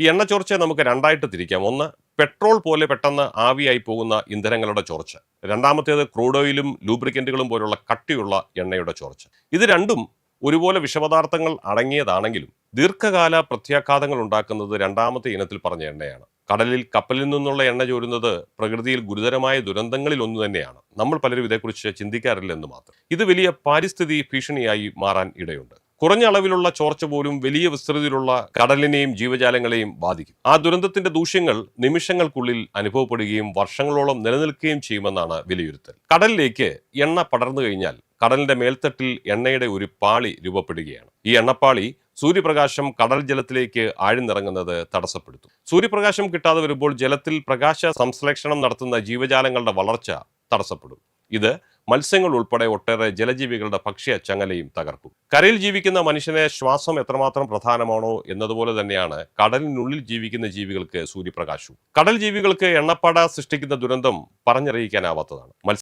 ഈ എണ്ണ ചോർച്ചയെ നമുക്ക് രണ്ടായിട്ട് തിരിക്കാം. ഒന്ന് പെട്രോൾ പോലെ പെട്ടെന്ന് ആവിയായി പോകുന്ന ഇന്ധനങ്ങളുടെ ചോർച്ച. രണ്ടാമത്തേത് ക്രൂഡ് ഓയിലും ലൂബ്രിക്കന്റുകളും പോലുള്ള കട്ടിയുള്ള എണ്ണയുടെ ചോർച്ച. ഇത് രണ്ടും ഒരുപോലെ വിഷപദാർത്ഥങ്ങൾ അടങ്ങിയതാണെങ്കിലും ദീർഘകാല പ്രത്യാഘാതങ്ങൾ ഉണ്ടാക്കുന്നത് രണ്ടാമത്തെ ഇനത്തിൽ പറഞ്ഞ എണ്ണയാണ്. കടലിൽ കപ്പലിൽ നിന്നുള്ള എണ്ണ ചോരുന്നത് പ്രകൃതിയിൽ ഗുരുതരമായ ദുരന്തങ്ങളിൽ ഒന്ന് തന്നെയാണ്. നമ്മൾ പലരും ഇതേക്കുറിച്ച് ചിന്തിക്കാറില്ല എന്ന് മാത്രം. ഇത് വലിയ പാരിസ്ഥിതി ഭീഷണിയായി മാറാൻ ഇടയുണ്ട്. കുറഞ്ഞ അളവിലുള്ള ചോർച്ച പോലും വലിയ വിസ്തൃതിയിലുള്ള കടലിനെയും ജീവജാലങ്ങളെയും ബാധിക്കും. ആ ദുരന്തത്തിന്റെ ദൂഷ്യങ്ങൾ നിമിഷങ്ങൾക്കുള്ളിൽ അനുഭവപ്പെടുകയും വർഷങ്ങളോളം നിലനിൽക്കുകയും ചെയ്യുമെന്നാണ് വിലയിരുത്തൽ. കടലിലേക്ക് എണ്ണ പടർന്നു കഴിഞ്ഞാൽ കടലിന്റെ മേൽത്തട്ടിൽ എണ്ണയുടെ ഒരു പാളി രൂപപ്പെടുകയാണ്. ഈ എണ്ണപ്പാളി സൂര്യപ്രകാശം കടൽ ജലത്തിലേക്ക് ആഴ്ന്നിറങ്ങുന്നത് തടസ്സപ്പെടുത്തും. സൂര്യപ്രകാശം കിട്ടാതെ വരുമ്പോൾ ജലത്തിൽ പ്രകാശ സംശ്ലേഷണം നടത്തുന്ന ജീവജാലങ്ങളുടെ വളർച്ച തടസ്സപ്പെടും. ഇത് മത്സ്യങ്ങൾ ഉൾപ്പെടെ ഒട്ടേറെ ജലജീവികളുടെ ഭക്ഷ്യ ചങ്ങലയും തകർക്കും. കരയിൽ ജീവിക്കുന്ന മനുഷ്യനെ ശ്വാസം എത്രമാത്രം പ്രധാനമാണോ എന്നതുപോലെ തന്നെയാണ് കടലിനുള്ളിൽ ജീവിക്കുന്ന ജീവികൾക്ക് സൂര്യപ്രകാശവും. കടൽ ജീവികൾക്ക് എണ്ണപ്പാട സൃഷ്ടിക്കുന്ന ദുരന്തം പറഞ്ഞറിയിക്കാനാവാത്തതാണ്.